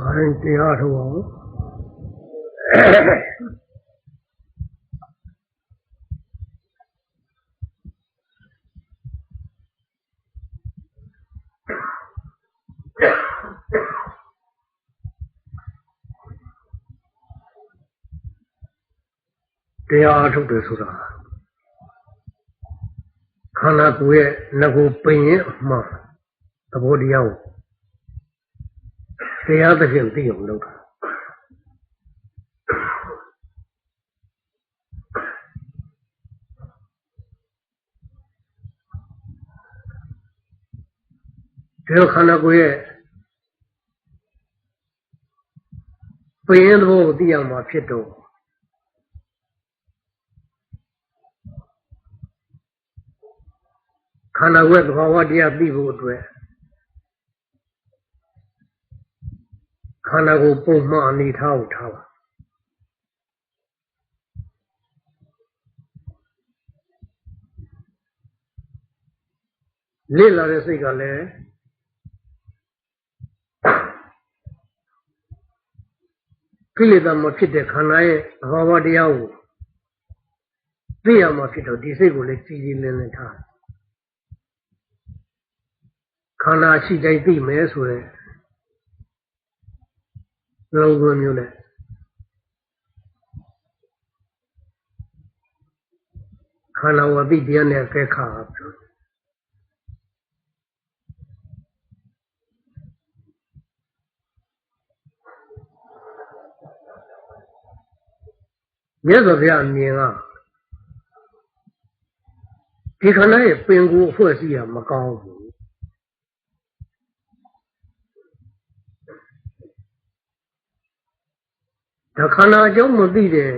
ဘာရင်တရားထုတ်အောင်တရားထုတ်တယ်ဆိုတာခန္ဓာကိုယ်ရဲ့ငကိုပင်ရဲ့အမှန်သဘောတရားကို တရားသဖြင့်သိအောင်လုပ်တာဒီလိုခန္ဓာကိုယ်ရဲ့ပင်ရဲ့သဘောကိုသိအောင်မှာဖြစ်တော့ခန္ဓာကိုယ်သဘာဝတရားသိဖို့အတွက် ခန္ဓာကိုယ်ပုံမှန်အနေထားကိုထားပါလေ့လာတဲ့စိတ်ကလည်းကိလေသာမဖြစ်တဲ့ခန္ဓာရဲ့သဘာဝတရားကိုသိရမှာဖြစ်တော့ဒီစိတ်ကိုလည်းကြည်ကြည်လင်းလင်းထားခန္ဓာရှိတိုင်းသိမယ်ဆိုတဲ့ လုံးဝမျိုးနဲ့ခန္ဓာဝတိတရားနဲ့အကဲခါပြောမြတ်စွာဘုရားအမြင်ကဒီခန္ဓာရဲ့ပင်ကိုယ်အဖွဲ့အစည်းကမကောင်းဘူးဒါ ခန္ဓာအကြောင်းမသိတဲ့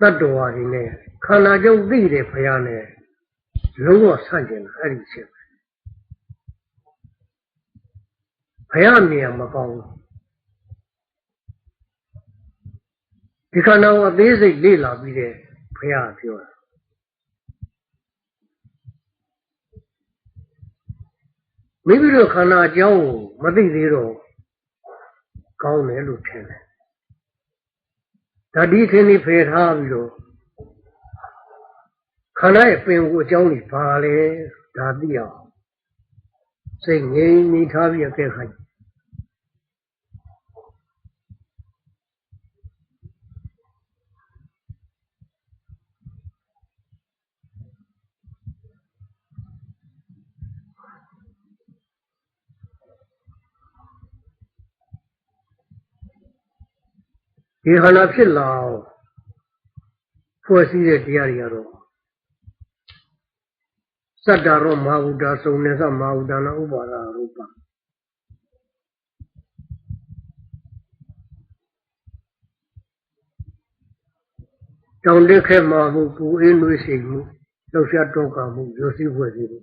တတ္တဝါတွေနဲ့ခန္ဓာကြောင့်သိတဲ့ဘုရားနဲ့လုံးဝဆန့်ကျင်တာအဲ့ဒီချက်ပဲဘုရားမြင်မကောင်းဘူးဒီခန္ဓာကိုအသေးစိတ်လေ့လာပြီးတဲ့ဘုရားပြောတာမိမိတို့ခန္ဓာအကြောင်းကိုမသိသေးတော့ကောင်းတယ်လို့ထင်တယ် ဓာတိခင်းဒီဖယ်ထားပြီးတော့ခန္ဓာရဲ့ပင်ကိုအကြောင်းကြီးပါလေဒါသိအောင်စိတ်ငြိမ်နေထားပြီးအကဲခိုင်း ဒီခန္ဓာဖြစ်လာအောင်ဖွဲ့စည်းတဲ့တရားတွေကတော့စတ္တရောမဟာဝုဒ္ဓစုံနေသမဟာဝုဒ္ဓနာဥပါဒရူပတောင်တက်ခဲ့မှာမှုပူအေးနှွေးရှိမှုလှုပ်ရှားတော့ကမှုရိုစီဖွဲ့စည်းမှု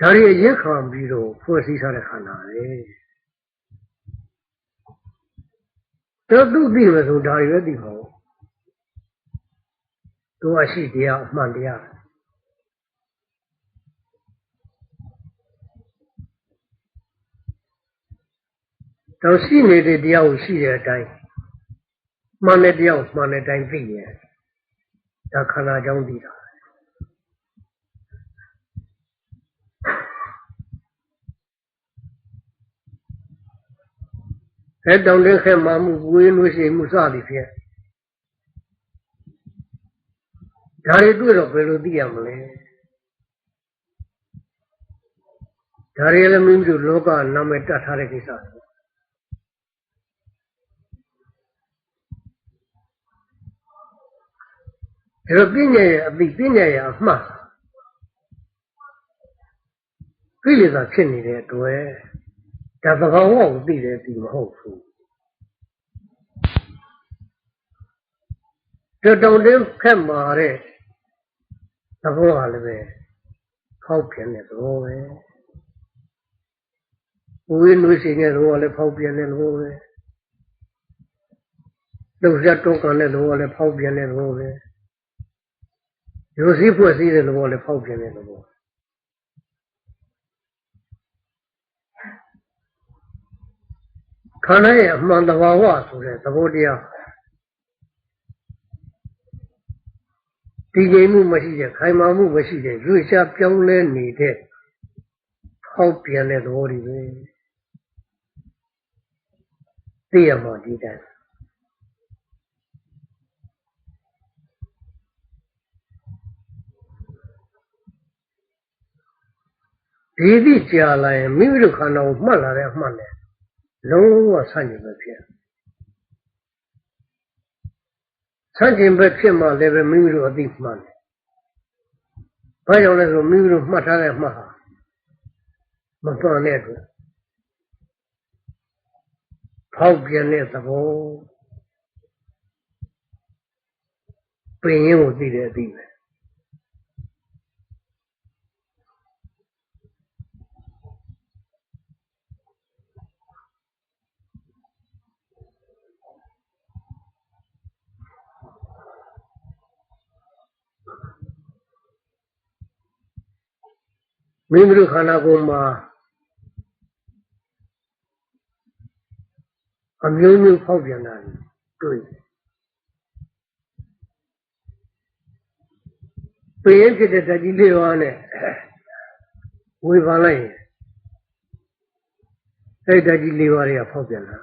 ဒါရီအရင်ခံပြီးတော့ဖွဲ့စည်းထားတဲ့ခန္ဓာလေ တော့သူသိမယ်ဆိုဒါတွေပဲသိပါဘူးသူအရှိတရားအမှန်တရားတော့ရှိနေတဲ့တရားကိုရှိတဲ့အတိုင်းမှန်တဲ့တရားကိုမှန်တဲ့အတိုင်းသိရင်ဒါခန္ဓာကြောင့်သိတာ အဲတောင်တဲ့ခဲမှမှုဝေးလို့ရှိမှုစသည်ဖြင့်ဒါတွေတွေ့တော့ဘယ်လိုသိရမလဲဒါတွေလည်းမိမိတို့လောကနာမည်တတ်ထားတဲ့ကိစ္စတွေဒါတော့ပညာရဲ့အသိပညာရဲ့အမှတ်ကိလေသာဖြစ်နေတဲ့အတွက် ဒါသဘောဝကိုသိတယ်ဒီမဟုတ်ဘူးတတုံတင်းခက်မာတဲ့သဘောကလည်းပဲဖောက်ပြန်တဲ့သဘောပဲဝိနုရှိတဲ့သဘောကလည်းဖောက်ပြန်တဲ့သဘောပဲလှုပ်ရှားတော့ကန်တဲ့သဘောကလည်းဖောက်ပြန်တဲ့သဘောပဲရိုးစည်းဖွဲ့စည်းတဲ့သဘောလည်းဖောက်ပြန်တဲ့သဘော ခန္ဓာရဲ့အမှန်တဘာဝဆိုတဲ့သဘောတရားဒီငြိမ်မှုမရှိတဲ့ခိုင်မာမှုမရှိတဲ့ရွေ့ရှားပြောင်းလဲနေတဲ့ဟောက်ပြန်တဲ့သဘောတွေပဲသိရမှာဒီတိုင်းဒီသည့်ကြာလာရင်မိမိတို့ခန္ဓာကိုမှတ်လာတဲ့အမှတ်နဲ့ လုံးဝဆန့်ကျင်ပဲဖြစ်ဆန့်ကျင်ပဲဖြစ်မှလည်းပဲမိမိတို့အသိမှန်တယ်။ဘာကြောင့်လဲဆိုမိမိတို့မှတ်ထားတဲ့အမှတ်ဟာမပန်တဲ့အတွက်ဖောက်ပြန်တဲ့သဘောပင်ရင်ကိုသိတဲ့အသိပဲ မိမိတို့ခန္ဓာကိုယ်မှာအမျိုးမျိုးဖောက်ပြန်တာတွေ့တယ်ပင်ဖြစ်တဲ့ဓာတ်ကြီးလေးပါးနဲ့ဝေဖန်လိုက်ရင်အဲ့ဓာတ်ကြီးလေးပါးတွေကဖောက်ပြန်တာ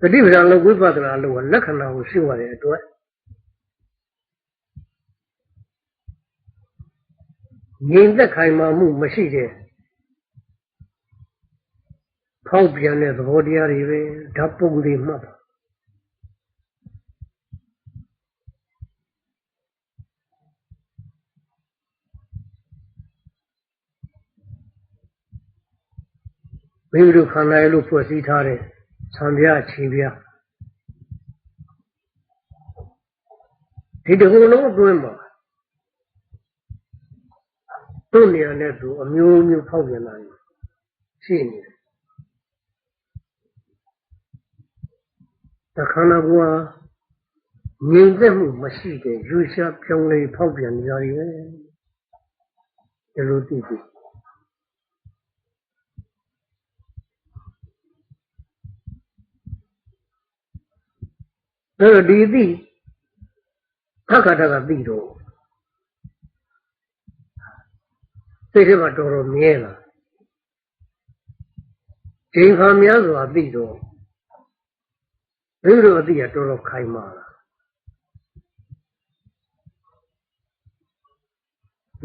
တတိပဒံလောဝိပဿနာလို့လက္ခဏာကိုရှင်းရတဲ့အတွက် ငြိမ်သက်ခိုင်မာမှုမရှိတဲ့ဖောက်ပြန်တဲ့သဘောတရားတွေပဲဓာတ်ပုံတွေမှတ်ပါမိမိတို့ခန္ဓာရဲ့လို့ဖွဲ့စည်းထားတဲ့ဆံပြခြေပြဒီတကူလုံးအတွင်းမှာ သူ့နေရာနဲ့သူအမျိုးမျိုးဖောက်ပြန်လာတယ်ရှိနေတယ်တခန္ဓာကငြိမ်သက်မှုမရှိတဲ့ယူရှားပြောင်းလဲဖောက်ပြန်နေရတယ်ပဲဒီလိုသိပြီအဲ့တော့ဒီသိထက္ကထကသိတော့ စိတ်ထဲမှာတော်တော်မြဲလာချိန်ခါများစွာသိတော့ဘိဓိအတိကတော်တော်ခိုင်မာလာ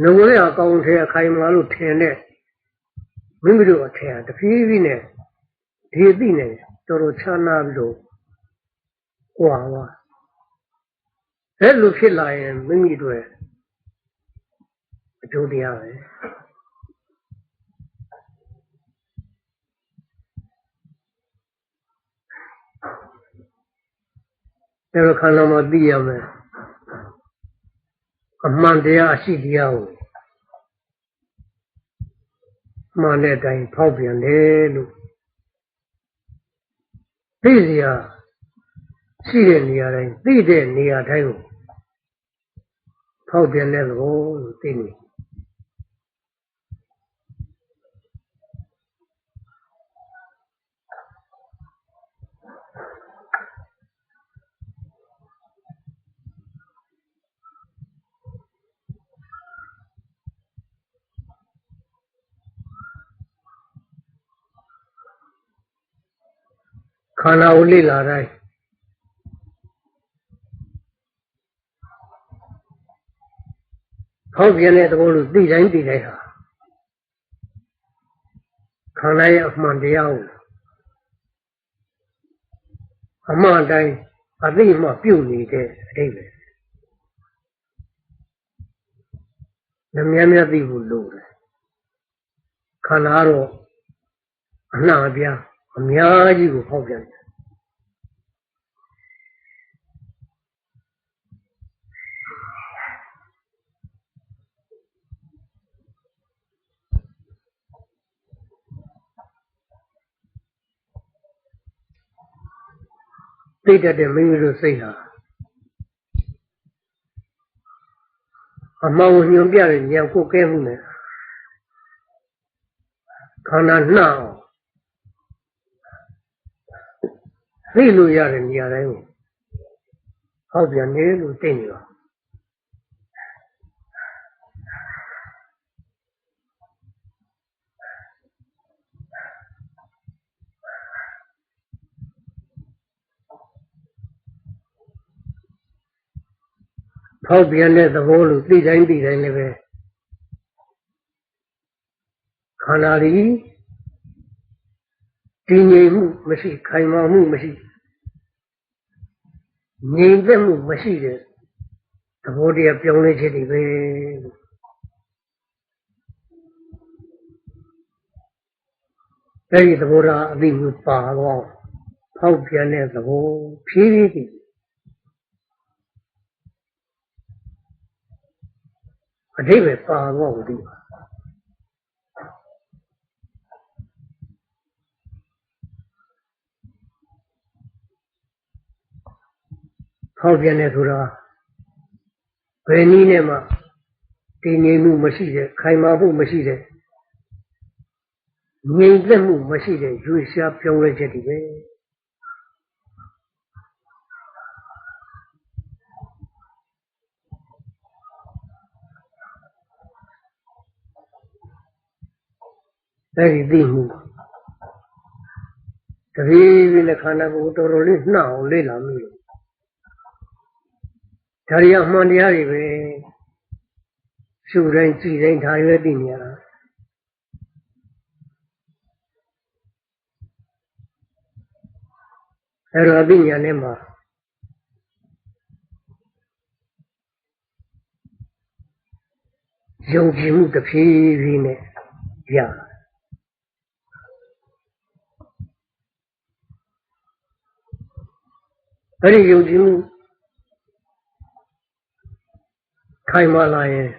ငုံလေးအကောင်ထဲအခိုင်မာလို့ထင်တဲ့မိမိတို့အထက်တဖြည်းဖြည်းနဲ့ဒီအတိနဲ့တော်တော်ချမ်းသာပြီးတော့ကွာသွားအဲ့လိုဖြစ်လာရင်မိမိတို့အကျိုးတရားပဲ အဲ့တော့ခန္ဓာမှာသိရမယ်အမှန်တရားအရှိတရားကိုမှန်တဲ့အတိုင်းဖောက်ပြန်တယ်လို့သိစရာရှိတဲ့နေရာတိုင်းသိတဲ့နေရာတိုင်းကိုဖောက်ပြန်တဲ့သဘောလို့သိနေ ခန္ဓာကိုလေ့လာတိုင်းဖောက်ပြန်တဲ့သဘောလို့သိတိုင်းသိတိုင်းဟာခန္ဓာရဲ့အမှန်တရားကိုအမှန်တိုင်းအသိမှပြုတ်နေတဲ့အတိတ်ပဲ။လည်းများများသိဖို့လိုတယ်။ခန္ဓာတော့အနှံ့အပြား အများကြီးကိုဖောက်ပြန်တယ်သိတတ်တဲ့မိမိတို့စိတ်ဟာအမောင်ညွန်ပြတဲ့ဉာဏ်ကိုကဲမှုနဲ့ခန္ဓာနှောက် သိလို့ရတဲ့နေရာတိုင်းကိုဟောက်ပြန်နေလို့သိနေပါဖောက်ပြန်တဲ့သဘောလို့သိတိုင်းသိတိုင်းလည်းပဲခန္ဓာကြီး တည်ငြိမ်မှုမရှိခိုင်မာမှုမရှိငြိမ်သက်မှုမရှိတဲ့သဘောတရားပြောင်းလဲခြင်းတွေပဲအဲဒီသဘောထားအသိမျိုးပါတော့ဖောက်ပြန်တဲ့သဘောဖြည်းဖြည်းအတိပ္ပယ်ပါတော့ဘူးဒီ ဖောက်ပြန်တယ်ဆိုတာဘယ်နည်းနဲ့မှတည်ငြိမ်မှုမရှိတဲ့ခိုင်မာမှုမရှိတဲ့ငြိမ်သက်မှုမရှိတဲ့ရွေးရှားပြောင်းလဲချက်တွေပဲအဲဒီသိမှုတပည့်ပြီးနဲ့ခန္ဓာကိုယ်တော်တော်လေးနှောက်အောင်လေ့လာမိလို့ ဒါရီအမှန်တရားတွေပဲရှုတိုင်းကြည်တိုင်းဒါရွယ်သိနေရတာအဲ့တော့အသိဉာဏ်နဲ့မှာယုံကြည်မှုတစ်ဖြည်းဖြည်းနဲ့ရအဲ့ဒီယုံကြည်မှု ခိုင်မာလာရင်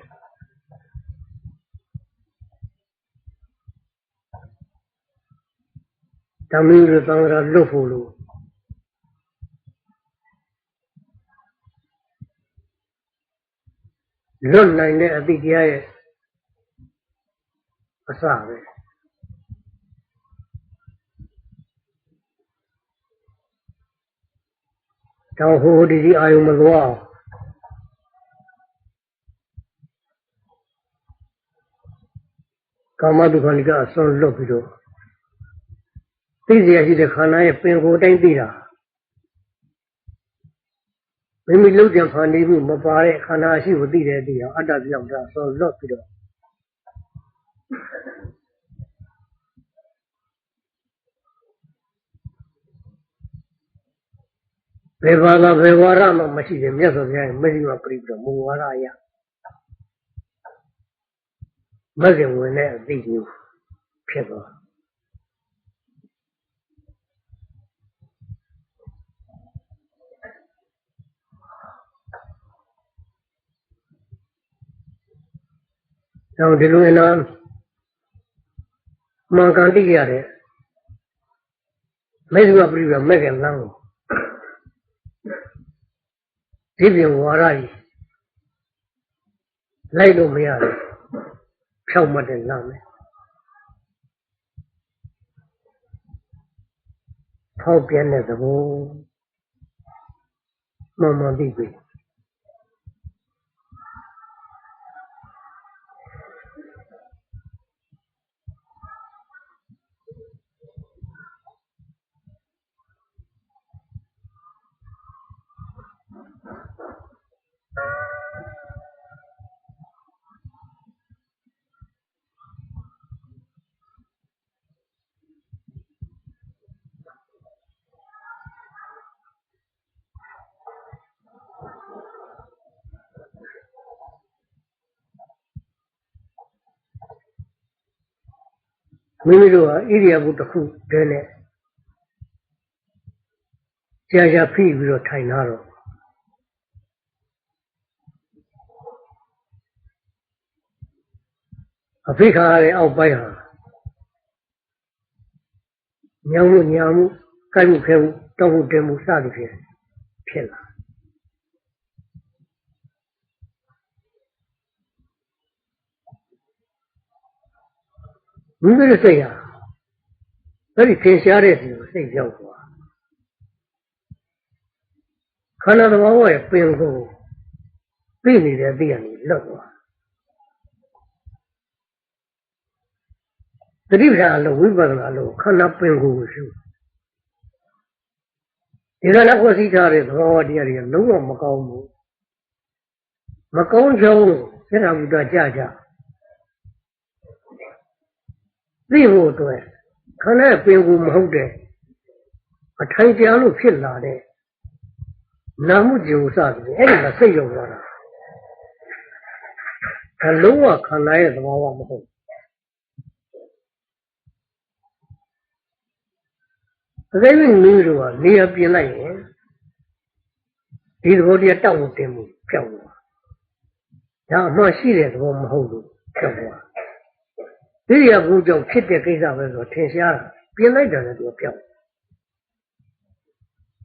ဓမ္မရသံဃာလွတ်ဖို့လို့လွတ်နိုင်တဲ့အတိတရားရဲ့အစပဲတော့ဟိုဒီဒီအာယုံမလွားအောင် ကာမတုခဏိကအစွန်လွတ်ပြီးတော့သိစရာရှိတဲ့ခန္ဓာရဲ့ပင်ကိုယ်တိုင်းသိတာမိမိလုံးကြံဖန်နေမှုမပါတဲ့ခန္ဓာရှိကိုသိတဲ့သိအောင်အတ္တပြောင်းတာအစွန်လွတ်ပြီးတော့ဘယ်ဘာသာဘယ်ဝါရမှမရှိတယ်မြတ်စွာဘုရားရဲ့မရှိမှပြိပြီးတော့မူဝါဒအရာ မဂ္ဂင်ဝင်တဲ့အသိမျိုးဖြစ်သွားတော့ဒီလိုအနာမှန်ကန်သိရတဲ့မေဇဝပရိပမဂ္ဂင်လမ်းကိုဒီပြင်ဝါရကြီးလိုက်လို့မရတယ် ဖြောက်မှတ်တဲ့လမ်းပဲဖောက်ပြန်တဲ့သဘောမှန်မှန်သိပြီ မိမိတို့ဟာဣရိယာပုတစ်ခုတည်းနဲ့ကြာကြာဖိပြီးတော့ထိုင်လာတော့အဖိခါရတဲ့အောက်ပိုင်းဟာညောင်မှုညောင်မှုကိုက်မှုခဲမှုတောက်မှုတင်းမှုစသည်ဖြင့်ဖြစ်လာ မိမိတို့စိတ်ဟာအဲ့ဒီထင်ရှားတဲ့စီကိုစိတ်ရောက်သွားခန္ဓာသဘာဝရဲ့ပင်ကိုသိနေတဲ့အသိကနေလွတ်သွားတတိပ္ပံအလို့ဝိပဿနာလို့ခန္ဓာပင်ကိုရှုဒီကနေ့ဝစီထားတဲ့သဘာဝတရားတွေကလုံးဝမကောင်းဘူးမကောင်းကြောင်းစေတဘုဒ္ဓကြကြ သိဖို့အတွက်ခန္ဓာပင်ကိုမဟုတ်တဲ့အထိုင်ကြလို့ဖြစ်လာတဲ့နာမှုကြုံစတယ်အဲ့ဒီမှာစိတ်ရောက်သွားတာအလုံးဝခန္ဓာရဲ့သဘာဝမဟုတ်အကယ်၍မိမိတို့ကနေရာပြင်လိုက်ရင်ဒီသဘောတရားတောက်ဖို့တင်မှုပြောက်သွားဒါအမှန်ရှိတဲ့သဘောမဟုတ်လို့ပြောက်သွား ဒီရကူကြောင့်ဖြစ်တဲ့ကိစ္စပဲဆိုထင်ရှားတာပြင်လိုက်တယ်လည်းသူပြောက်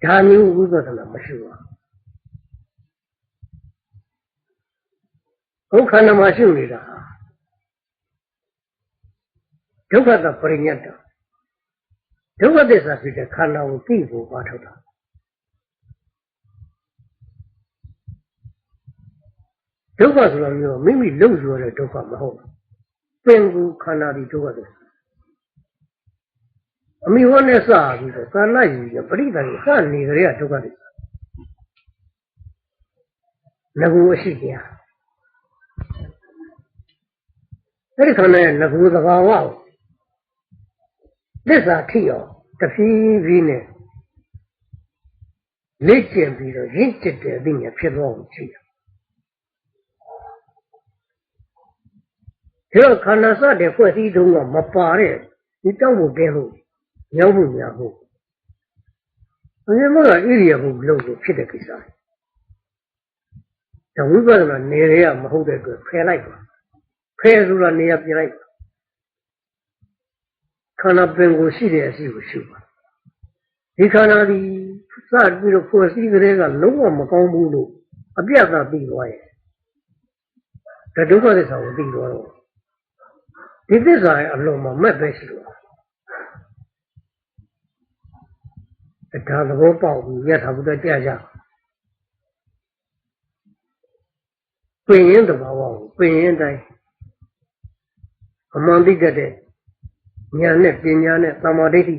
ဒါမျိုးဝိပဿနာမရှိပါဘူးခန္ဓာမှာရှိနေတာဒုက္ခတပရိညတ်တဒုက္ခသစ္စာဖြစ်တဲ့ခန္ဓာကိုသိဖို့ပါထုတ်တာဒုက္ခဆိုတာမျိုးမိမိလုံရတဲ့ဒုက္ခမဟုတ်ဘူး ပင်ကူခန္ဓာဒီဒုက္ခသစ္စာအမိဝနဲ့စပြီးတော့ကာလယူရပရိသတ်ကိုစနေကြတဲ့ဒုက္ခသစ္စာငကူအရှိတရားအဲ့ဒီခန္ဓာရဲ့ငကူသဘာဝကိုသစ္စာထိအောင်တဖြည်းဖြည်းနဲ့လေ့ကျင့်ပြီးတော့ရင့်ကျက်တဲ့အသိဉာဏ်ဖြစ်သွားအောင်ကြည့်ရ ဒီတော့ခန္ဓာစတဲ့ဖွဲ့စည်းတုံးကမပါတဲ့ဒီတောက်ဖို့တင်းလို့ညောင်းဖို့ညာဖို့အရင်ကဣရိယာပုလို့လို့ဖြစ်တဲ့ကိစ္စဒါဝိပဿနာနေရမဟုတ်တဲ့အတွက်ဖယ်လိုက်ပါဖယ်ဆိုတာနေရာပြင်လိုက်ပါခန္ဓာပင်ကိုရှိတဲ့အစီကိုရှုပါဒီခန္ဓာဒီစပြီးတော့ဖွဲ့စည်းကလေးကလုံးဝမကောင်းဘူးလို့အပြတ်သာပြီးသွားရဲ့ဒါဒုက္ခသစ္စာကိုပြီးသွားတော့ ဒီသစ္စာရဲ့အလုံးမှာမက်ပဲရှိလို့ဒါသဘောပေါက်ပြီးရထာဘုဒ္ဓကြကြပင်ရင်တဘာဝကိုပင်ရင်တိုင်းအမှန်သိတဲ့ဉာဏ်နဲ့ပညာနဲ့သမာဓိဋ္ဌိ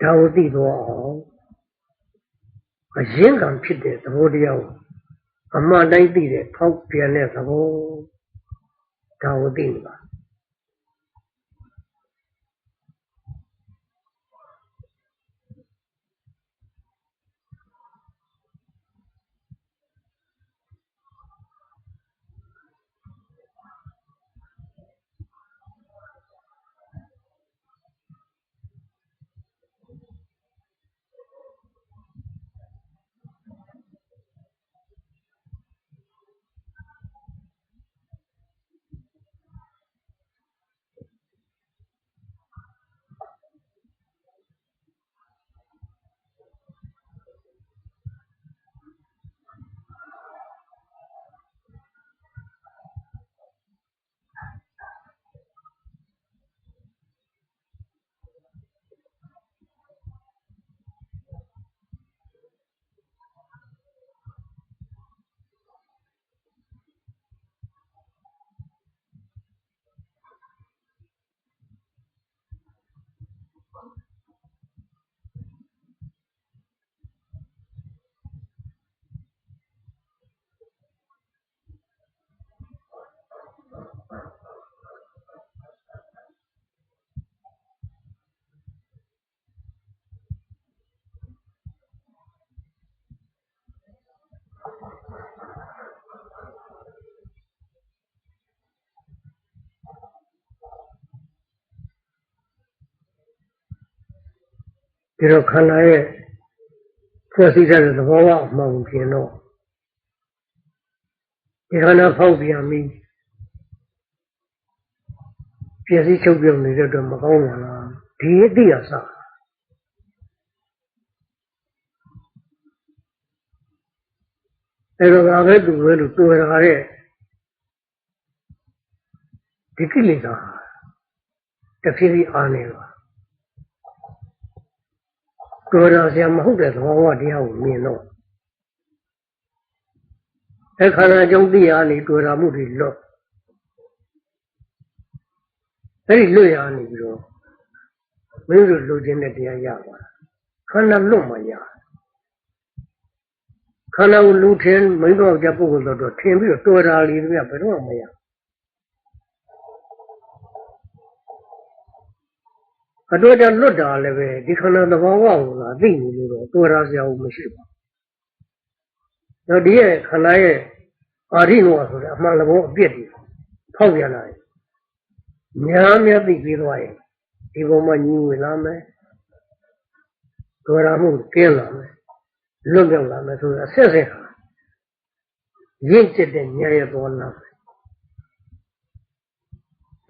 ဒါကိုသိတော့အောင်အရင်ကံဖြစ်တဲ့သဘောတရားကိုအမှန်တိုင်းသိတဲ့ဖောက်ပြန်တဲ့သဘော ဒါကိုသိ ဒီတော့ခန္ဓာရဲ့ဖွဲ့စည်းတဲ့သဘောကအမှန်ပြင်တော့ဒီခန္ဓာဖောက်ပြန်ပြီးပြည့်စည်ချုပ်ပြုံနေတဲ့အတွက်မကောင်းပါလားဒီအတိအစအဲ့တော့ဒါပဲသူပဲလို့တွေ့ရတဲ့ဒီကိလေသာတဖြည်းဖြည်းအားနေ ပါတော်တော်ဆရာမဟုတ်တဲ့သဘောဝတရားကိုမြင်တော့အခါအကြောင်းသိရနေတော်တော်မှုတွေလွတ်အဲ့ဒီလွတ်ရနေပြီးတော့မင်းတို့လိုချင်တဲ့တရားရပါခန္ဓာလွတ်မှရခန္ဓာကိုလူထင်မင်းတို့ကြပုဂ္ဂိုလ်တော့ထင်ပြီးတော့တော်တာလေးတွေဘယ်တော့မှမရ အတော်ကြလွတ်တာလည်းပဲဒီခန္ဓာသဘောဝကိုလာသိနေလို့တော့တော်တာစရာမရှိပါဘူးတော့ဒီရဲ့ခန္ဓာရဲ့အာရိနောဆိုတဲ့အမှန်တဘောအပြစ်တွေဖောက်ပြန်လာတယ်များများသိပြီးသွားရင်ဒီပုံမှာညီဝင်လာမယ်ဒေါ်ရာမှုကင်းလာမယ်လွတ်မြောက်လာမယ်ဆိုတော့အဆက်ဆက်ဟာရင့်ကျက်တဲ့ဉာဏ်ရဲ့ပေါ်လာမယ်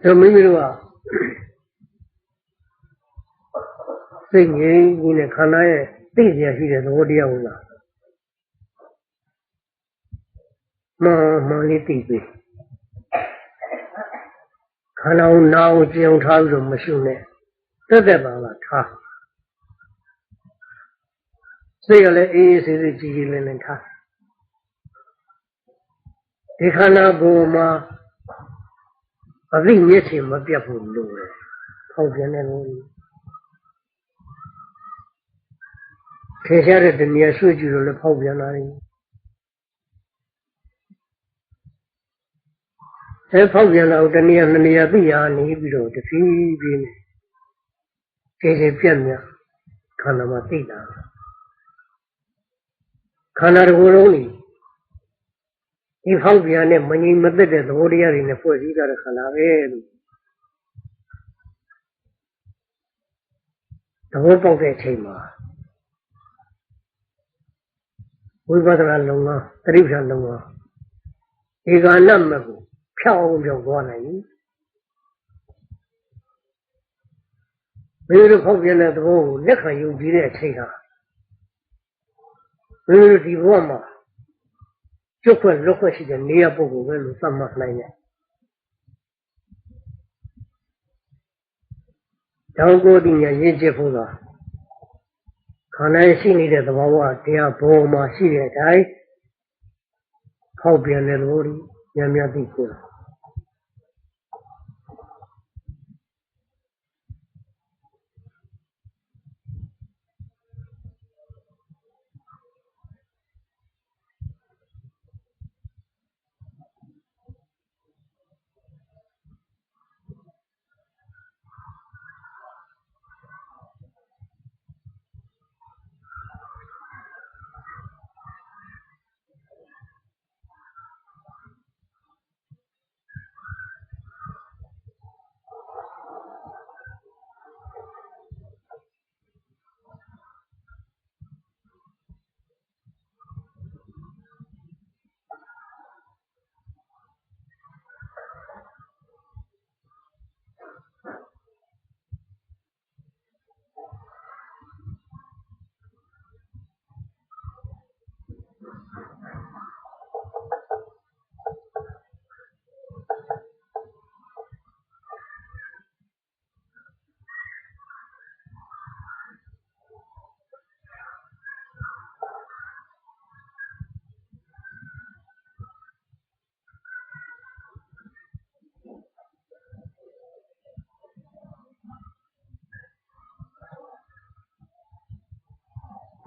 ဒါမိမိတို့က စိတ်ငြိမ်းကြီးနဲ့ခန္ဓာရဲ့သိစရာရှိတဲ့သဘောတရားကိုလာမှန်မှန်လေးသိပြီခန္ဓာကိုနာကိုကြုံထားပြီးတော့မရှုနဲ့တက်တက်ပါပါထားစိတ်ကလည်းအေးအေးဆေးဆေးကြည်ကြည်လင်းလင်းထားဒီခန္ဓာကိုယ်မှာအသိမျက်ခြေမပြတ်ဘူးလို့ဖောက်ပြန်တဲ့လို့ ထေရှားတဲ့တဏှာဆွေ့ကြည့်လို့လည်းဖောက်ပြန်လာတယ်အဲဖောက်ပြန်လာတဏှာနှစ်နေရာသိရနေပြီးတော့တဖြည်းဖြည်းနဲ့ခြေခြေပြက်မြခန္ဓာမှာသိတာခန္ဓာတစ်ခုလုံးนี่ဒီဖောက်ပြန်နဲ့မငြိမ်မသက်တဲ့သဘောတရားတွေနဲ့ဖွဲ့စည်းကြတဲ့ခန္ဓာပဲလို့သဘောပေါက်တဲ့အချိန်မှာ ဝိပဿနာလုံငန်းသတိပ္ပံလုံငန်းဧကနမကိုဖြောင်းအောင်ပြောင်းသွားနိုင်ပြီဘယ်လိုဖောက်ပြန်တဲ့သဘောကိုလက်ခံယုံကြည်တဲ့အချိန်ဟာဘယ်လိုဒီဘဝမှာကျွတ်ခွက်လွတ်ခွက်ရှိတဲ့နေရာပုဂ္ဂိုလ်ပဲလို့သတ်မှတ်နိုင်တယ်။တောင်းကိုဒီညာရင့်ကျက်ဖို့သာ ခန္ဓာရှိနေတဲ့သဘောဝတရားဘောမှာရှိတဲ့အတိုင်းဖောက်ပြန်တဲ့သဘောကြီးညံ့ညံ့သိကိုယ်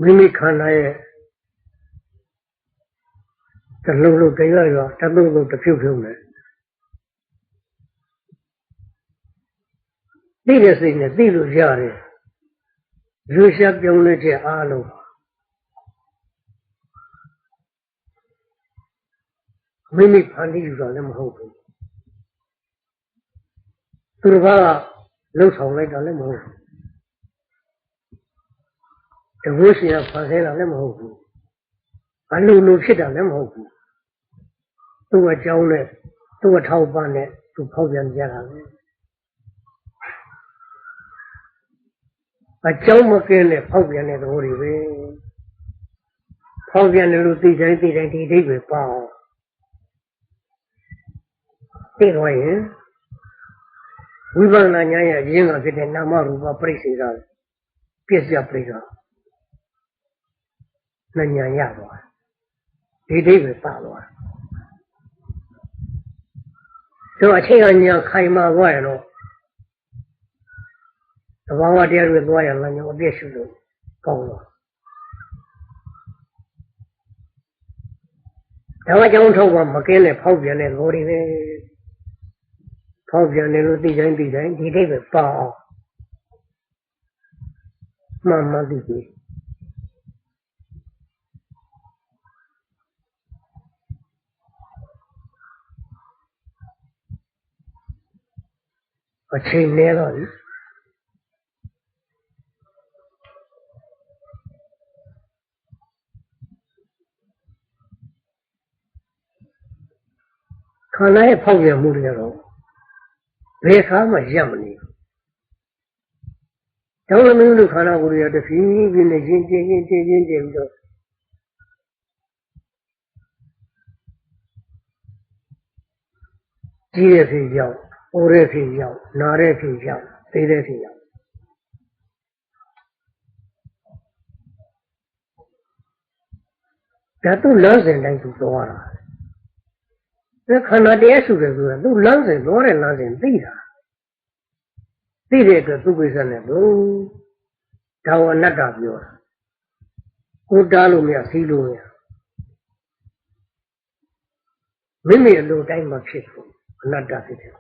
မိမိခန္ဓာရဲ့တလုံးလုံးတရားရောတလုံးလုံးတစ်ဖြုတ်ဖြုတ်နဲ့သိတဲ့စိတ်နဲ့သိလို့ရတယ်လူရှားပြောင်းလဲတဲ့အားလုံးမိမိဖန်တီးယူတာလည်းမဟုတ်ဘူးသူတစ်ပါးကလှုပ်ဆောင်လိုက်တာလည်းမဟုတ်ဘူး တဝိရှင်ကဖန်ဆင်းတာလည်းမဟုတ်ဘူးအလိုလိုဖြစ်တာလည်းမဟုတ်ဘူးသူ့အကြောင်းနဲ့သူ့အထောက်ပံ့နဲ့သူဖောက်ပြန်ကြတာပဲအကြောင်းမကင်းတဲ့ဖောက်ပြန်တဲ့သဘောတွေပဲဖောက်ပြန်တယ်လို့သိတိုင်းသိတိုင်းဒီအိဗယ်ပါအောင်သိတော့ရင်ဝိပဿနာဉာဏ်ရဲ့အရင်းကဖြစ်တဲ့နာမရူပပြိစေတာပြည့်စက်ပြိတာ နှဉာဏ်ရသွားဒီဒိဋ္ဌိပဲပါသွားတော့အချိန်အညာခိုင်မာသွားရတော့သဘာဝတရားတွေသွားရလမ်းကြောင်းအပြည့်ရှုလို့ကောင်းတော့ဒါကကြောင့်ထုတ်ပါမကင်းတဲ့ဖောက်ပြန်တဲ့လောတွေပဲဖောက်ပြန်တယ်လို့သိတိုင်းသိတိုင်းဒီတိတ်ပဲပါအောင်မှန်မှန်သိပြီ အချိန်နေတော့လေခန္ဓာရဲ့ဖောက်ပြန်မှုတွေကတော့ဘယ်ခါမှရပ်မနေဘူး။တောင်းလမင်းတို့ခန္ဓာကိုယ်တွေကတဖြည်းဖြည်းနဲ့ရင်းကျင်းရင်းကျင်းရင်းကျင်းပြီးတော့ကြီးတဲ့ဖြစ်ရောက်၊အိုး တဲ့ဖြစ်ရောက်၊နားတဲ့ဖြစ်ရောက်၊သိတဲ့ဖြစ်ရောက်ဒါသူ့လမ်းစဉ်တိုင်းသူသွားတာဒါခန္ဓာတရားစုတယ်ဆိုတာသူလမ်းစဉ်သွားတဲ့လမ်းစဉ်သိတာသိတဲ့အတွက်သူ့ကိစ္စနဲ့ဘုဒါဝအနတ္တပြောတာကိုတားလို့မရစီးလို့မရမိမိအလိုတိုင်းမဖြစ်ဘူးအနတ္တဖြစ်တယ်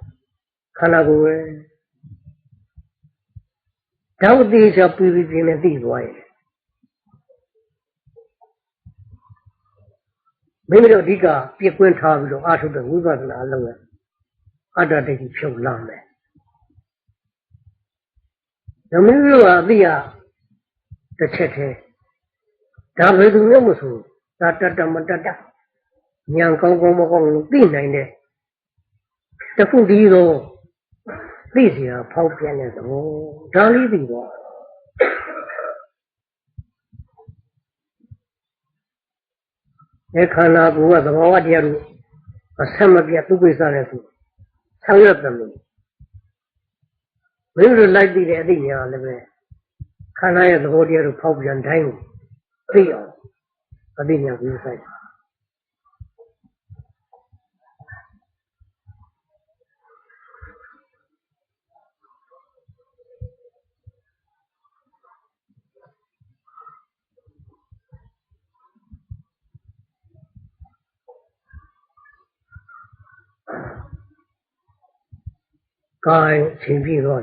ခန္ဓာကိုယ်ပဲဓာတ်တိချပြီးပြီးပြင်းနဲ့သိသွားရဲ့မိမိတို့အဓိကပြည့်ကွင်းထားပြီးတော့အာထုတဲ့ဝိပဿနာအလုံးနဲ့အတ္တတိတ်ဖြုတ်လာမယ်။ဒါမိမိတို့ကအသိရတစ်ချက်တည်းဒါဘယ်သူမှမဆိုဒါတတမတတဉာဏ်ကောင်းကောင်းမကောင်းလို့သိနိုင်တဲ့တခုတည်းသော သိเสียဖောက်ပြန်တဲ့သဘောဒါလေးသိတော့အဲခန္ဓာကိုယ်ကသဘောဝတရားတို့အဆက်မပြတ်သူ့ကိစ္စနဲ့သူဆောင်ရွက်တယ်လို့မင်းတို့လိုက်ပြီးတဲ့အသိဉာဏ်လည်းပဲခန္ဓာရဲ့သဘောတရားတို့ဖောက်ပြန်တိုင်းကိုသိအောင်အသိဉာဏ်ကိုစိုက် ကာယချိန်ပြည့်တော့